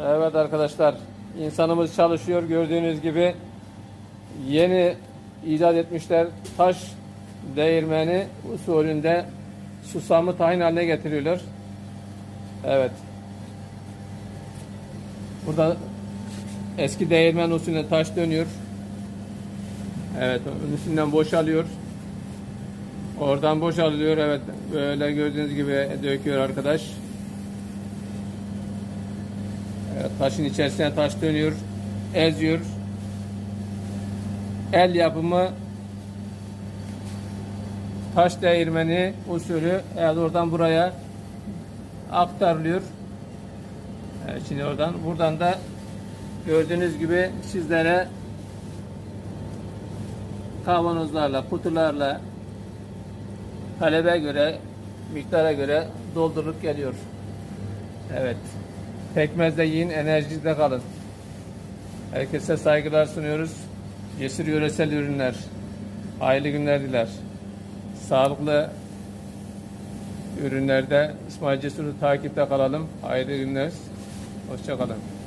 Evet arkadaşlar, insanımız çalışıyor. Gördüğünüz gibi yeni icat etmişler. Taş değirmeni usulünde susamı tahin haline getiriyorlar. Evet. Burada eski değirmen usulüne taş dönüyor. Evet, üstünden boşalıyor. Oradan boşalıyor. Evet, böyle gördüğünüz gibi döküyor arkadaş. Taşın içerisine taş dönüyor, eziyor. El yapımı taş değirmeni usulü evet, oradan buraya aktarılıyor. Şimdi oradan buradan da gördüğünüz gibi sizlere kavanozlarla, kutularla talebe göre, miktara göre doldurup geliyor. Evet. Pekmezde yiyin, enerjide kalın. Herkese saygılar sunuyoruz. Cesur yöresel ürünler. Hayırlı günler diler. Sağlıklı ürünlerde İsmail Cesur'u takipte kalalım. Hayırlı günler. Hoşçakalın.